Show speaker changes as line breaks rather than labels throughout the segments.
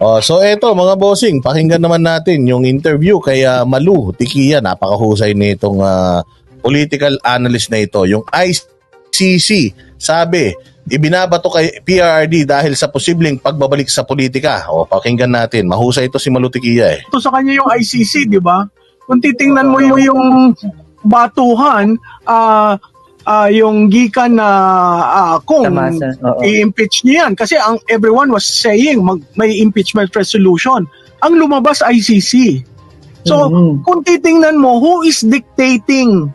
Oh, so eto mga bossing, pakinggan naman natin yung interview kay ah, Malu Tikia, napakahusay nitong ah, political analyst na ito, yung ICC. Sabi, ibinabato kay PRRD dahil sa posibleng pagbabalik sa politika. O, pakinggan natin. Mahusay ito si Malu Tikia eh.
ito sa kanya yung ICC, di ba? Kung titingnan mo yung, yung batuhan, ah ah, yung gikan na ah, kung i-impeach niya yan. Kasi ang everyone was saying mag, may impeachment resolution. Ang lumabas ICC. So,
Mhm.
kung titingnan mo, who is dictating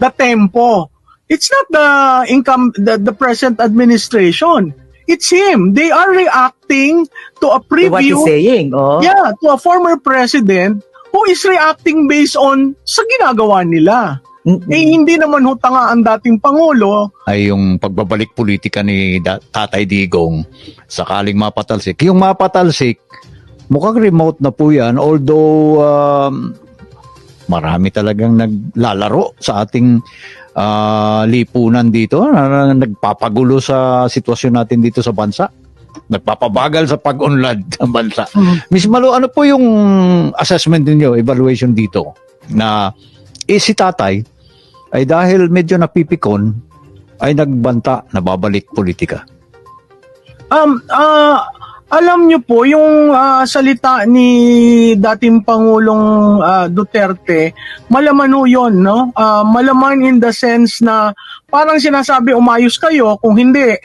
the tempo? It's not the income, the, the present administration. It's him. They are reacting to a
To what he's
preview
saying, oh.
Yeah, to a former president who is reacting based on sa ginagawa nila.
Mm-mm.
Eh, hindi naman ho tanga ang dating Pangulo.
ay yung pagbabalik politika ni da- Tatay Digong sakaling mapatalsik. Yung mapatalsik, mukhang remote na po yan although um, marami talagang naglalaro sa ating ah, lipunan dito na, na- nagpapagulo sa sitwasyon natin dito sa bansa. Nagpapabagal sa pag-unlad ng bansa. Miss Malo, ano po yung assessment ninyo, evaluation dito na eh, si tatay ay dahil medyo napipikon ay nagbanta na babalik politika.
Um, ah, alam nyo po, yung ah, salita ni dating Pangulong ah, Duterte, malaman ho yun, no? Ah, malaman in the sense na parang sinasabi, umayos kayo, kung hindi,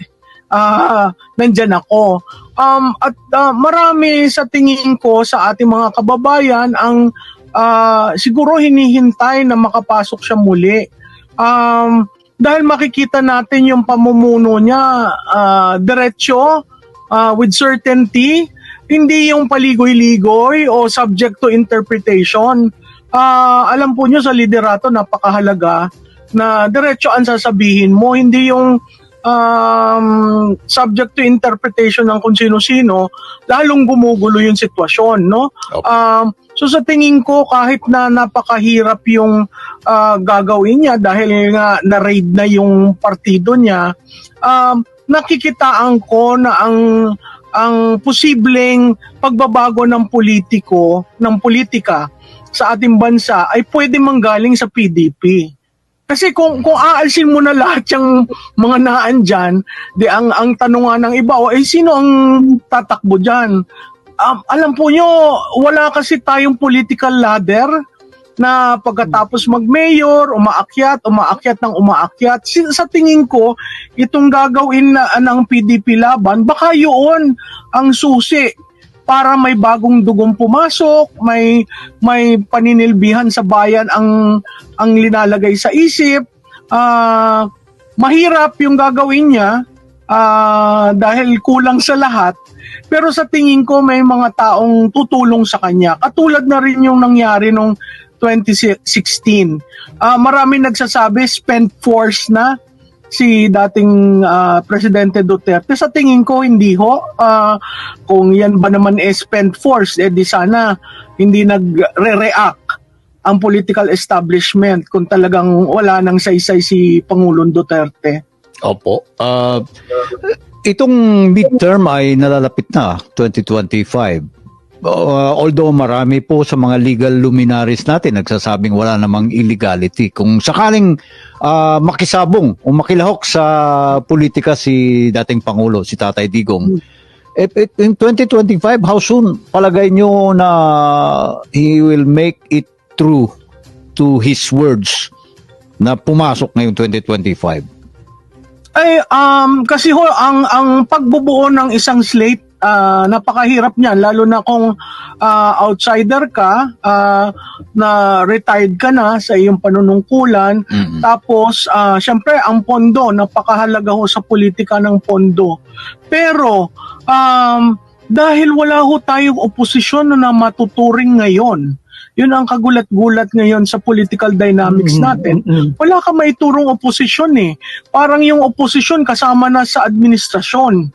ah, nandyan ako. Um, at ah, marami sa tingin ko sa ating mga kababayan ang ah, siguro hinihintay na makapasok siya muli. Um, dahil makikita natin yung pamumuno niya ah, diretsyo, ah, with certainty, hindi yung paligoy-ligoy o subject to interpretation. Ah, alam po nyo sa liderato, napakahalaga na diretso ang sasabihin mo, hindi yung um, subject to interpretation ng kung sino-sino, lalong gumugulo yung sitwasyon, no?
Opo.
Um, so sa tingin ko, kahit na napakahirap yung ah, gagawin niya dahil nga na-raid na yung partido niya, um, nakikitaan ko na ang ang posibleng pagbabago ng politiko, ng politika sa ating bansa ay pwede manggaling sa PDP. Kasi kung kung aalsin mo na lahat yung mga naan dyan, di ang ang tanong nga ng iba, o eh sino ang tatakbo diyan? Um, alam po nyo, wala kasi tayong political ladder na pagkatapos mag-mayor, umaakyat, umaakyat ng umaakyat. Sa tingin ko, itong gagawin na ng PDP laban, baka yun ang susi para may bagong dugong pumasok, may may paninilbihan sa bayan ang ang linalagay sa isip. Ah, mahirap yung gagawin niya ah, dahil kulang sa lahat. Pero sa tingin ko may mga taong tutulong sa kanya. Katulad na rin yung nangyari nung 2016. Ah, marami nagsasabi spent force na si dating ah, Presidente Duterte. Sa tingin ko, hindi ho. Ah, kung yan ba naman eh spent force, eh di sana hindi nagre-react ang political establishment kung talagang wala nang saysay si Pangulong Duterte.
Opo. Ah, itong midterm ay nalalapit na, 2025. Uh, although marami po sa mga legal luminaries natin nagsasabing wala namang illegality. Kung sakaling ah, makisabong o makilahok sa politika si dating Pangulo, si Tatay Digong, eh, eh, in 2025, how soon palagay nyo na he will make it true to his words na pumasok ngayong 2025?
Ay, um, kasi ho, ang, ang pagbubuo ng isang slate, ah, napakahirap niyan, lalo na kung ah, outsider ka, ah, na retired ka na sa iyong panunungkulan,
Mm-mm.
tapos, ah, syempre, ang pondo, napakahalaga ho sa politika ng pondo. Pero, um, dahil wala ho tayong oposisyon na matuturing ngayon, yun ang kagulat-gulat ngayon sa political dynamics
Mm,
natin
mm, mm.
wala ka may turong oposisyon eh. Parang yung oposisyon kasama na sa administrasyon.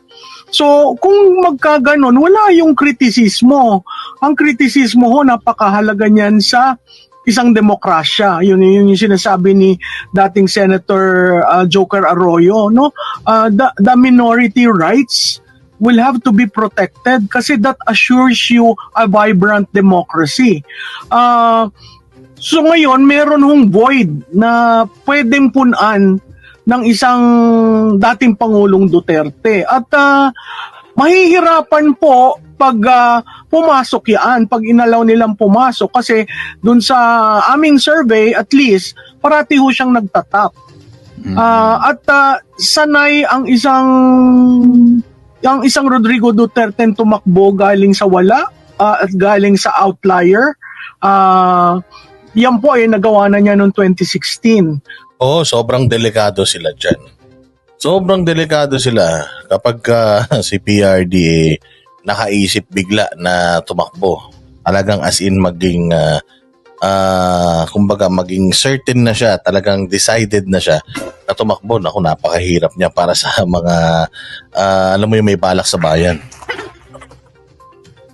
So, kung magkaganon, wala yung kritisismo. Ang kritisismo ho, napakahalaga niyan sa isang demokrasya. Yun yun yung sinasabi ni dating Senator uh, Joker Arroyo, no? Uh, the, the minority rights will have to be protected kasi that assures you a vibrant democracy. Ah, so ngayon, meron hong void na pwedeng punan ng isang dating Pangulong Duterte. At ah, mahihirapan po pag ah, pumasok yan, pag inalaw nilang pumasok. Kasi dun sa aming survey, at least, parati ho siyang nagtatap. Ah, at ah, sanay ang isang ang isang Rodrigo Duterte tumakbo galing sa wala ah, at galing sa outlier. Ah, yan po ay nagawa na niya noong 2016.
Oo, sobrang delikado sila dyan. Sobrang delikado sila kapag ah, si PRD eh, nakaisip bigla na tumakbo. Talagang as in maging, ah, ah, kumbaga maging certain na siya, talagang decided na siya na tumakbo. Naku, napakahirap niya para sa mga, ah, alam mo yung may balak sa bayan.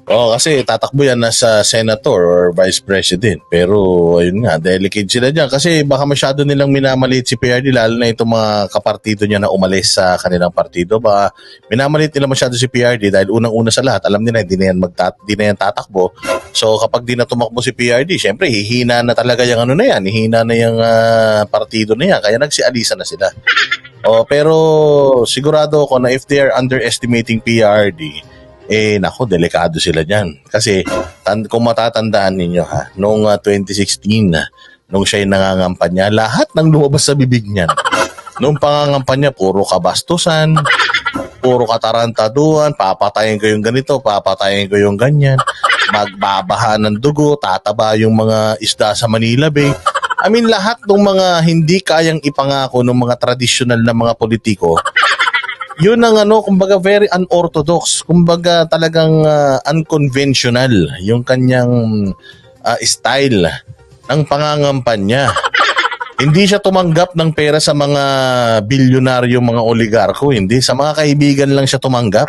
Oo, kasi tatakbo yan na sa senator or vice president. Pero, ayun nga, delicate sila dyan. Kasi baka masyado nilang minamalit si PRD, lalo na itong mga kapartido niya na umalis sa kanilang partido. Baka minamalit nila masyado si PRD dahil unang-una sa lahat, alam nila, hindi na yan, magtat hindi na yan tatakbo. So, kapag di na tumakbo si PRD, syempre, hihina na talaga yung ano na yan. Hihina na yung ah, partido na yan. Kaya nagsialisa na sila. Oh, pero sigurado ako na if they are underestimating PRD, eh nako, delikado sila diyan. Kasi kung matatandaan ninyo ha, noong ah, 2016 na nung siya nangangampanya, lahat ng lumabas sa bibig niyan. Nung pangangampanya, puro kabastusan, puro katarantaduan, papatayin ko yung ganito, papatayin ko yung ganyan, magbabaha ng dugo, tataba yung mga isda sa Manila Bay. I mean, lahat ng mga hindi kayang ipangako ng mga traditional na mga politiko, yun ang ano, kumbaga very unorthodox, kumbaga talagang ah, unconventional yung kanyang ah, style ng pangangampanya. Hindi siya tumanggap ng pera sa mga bilyonaryo, mga oligarko, hindi. Sa mga kaibigan lang siya tumanggap.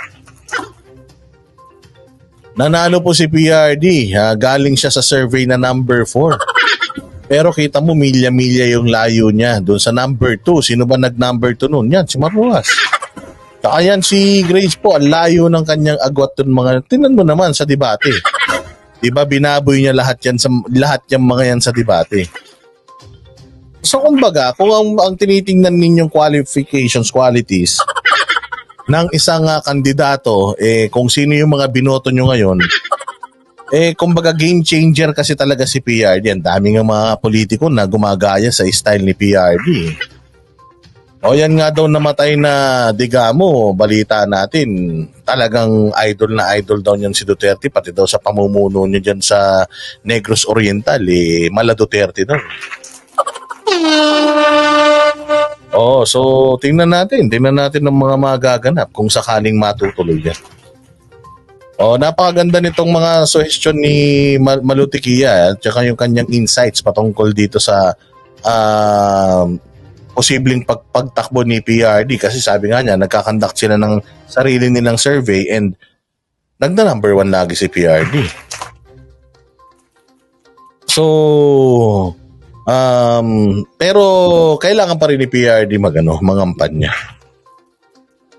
Nanalo po si PRD, ha, galing siya sa survey na number 4. Pero kita mo, milya-milya yung layo niya. Doon sa number 2, sino ba nag-number 2 noon? Yan, si Marruas. Saka yan si Grace po, ang layo ng kanyang agwat dun mga, tinan mo naman sa debate. Di ba binaboy niya lahat yan sa lahat yung mga yan sa debate. So kumbaga, kung ang, ang tinitingnan ninyong qualifications, qualities ng isang ah, kandidato, eh kung sino yung mga binoto nyo ngayon, eh kumbaga game changer kasi talaga si PRD. Ang daming mga politiko na gumagaya sa style ni PRD. O yan nga daw namatay na Digamo, balita natin. Talagang idol na idol daw niyan si Duterte, pati daw sa pamumuno niya dyan sa Negros Oriental, eh, mala Duterte daw. Oh, so tingnan natin, tingnan natin ng mga magaganap kung sakaling matutuloy yan. Oh, napakaganda nitong mga suggestion ni Mal- Malutikia at saka yung kanyang insights patungkol dito sa ah, posibleng pag pagtakbo ni PRD kasi sabi nga niya nagkakandak sila ng sarili nilang survey and nagda number one lagi si PRD. So, um, pero kailangan pa rin ni PRD magano, mangampanya.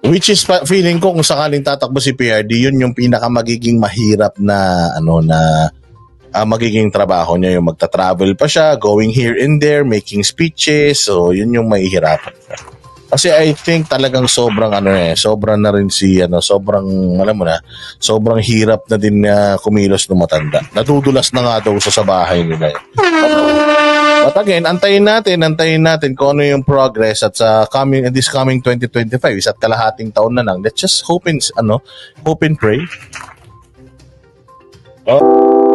Which is feeling ko kung sakaling tatakbo si PRD, yun yung pinaka magiging mahirap na ano na ah, magiging trabaho niya yung magta-travel pa siya, going here and there, making speeches. So, yun yung mahihirapan siya. Kasi I think talagang sobrang ano eh, sobrang na rin si ano, sobrang alam mo na, sobrang hirap na din na kumilos ng matanda. Natudulas na nga daw siya sa bahay nila. eh. But again, antayin natin, antayin natin kung ano yung progress at sa coming this coming 2025 isa't kalahating taon na lang. Let's just hope and ano, hope and pray. Oh.